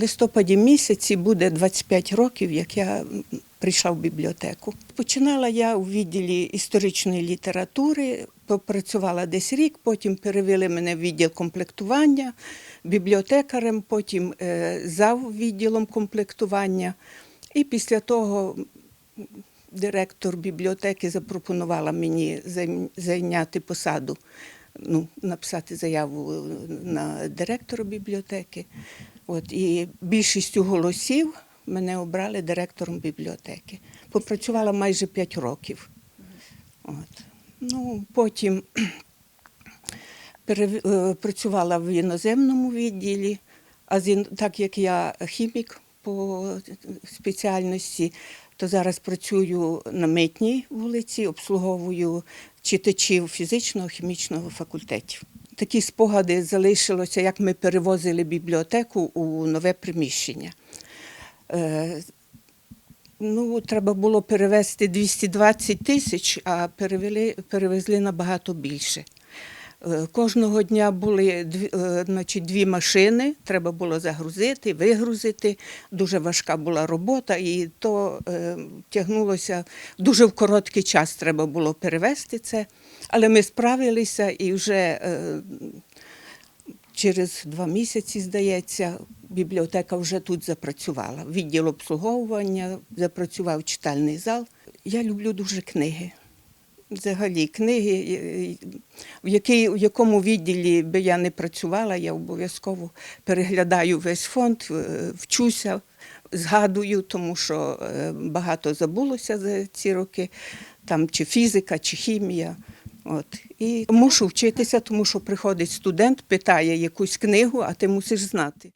листопаді місяці буде 25 років, як я прийшла в бібліотеку. Починала я у відділі історичної літератури, попрацювала десь рік, потім перевели мене в відділ комплектування бібліотекарем, потім е, зав відділом комплектування. І після того директор бібліотеки запропонувала мені зайняти посаду, ну, написати заяву на директора бібліотеки. От, і більшістю голосів мене обрали директором бібліотеки. Попрацювала майже 5 років. От. Ну, потім е, працювала в іноземному відділі, а так як я хімік по спеціальності, то зараз працюю на митній вулиці, обслуговую читачів фізичного хімічного факультетів. Такі спогади залишилося, як ми перевозили бібліотеку у нове приміщення. Е, Ну, треба було перевезти 220 тисяч, а перевели, перевезли набагато більше. Е, Кожного дня були дві, е, значить, дві машини, треба було загрузити, вигрузити. Дуже важка була робота, і то е, тягнулося дуже в короткий час треба було перевезти це. Але ми справилися і вже е, через два місяці, здається, бібліотека вже тут запрацювала. Відділ обслуговування, запрацював читальний зал. Я люблю дуже книги. Взагалі, книги, в, який, в якому відділі би я не працювала, я обов'язково переглядаю весь фонд, вчуся, згадую, тому що е, багато забулося за ці роки, там чи фізика, чи хімія. От. І мушу вчитися, тому що приходить студент, питає якусь книгу, а ти мусиш знати.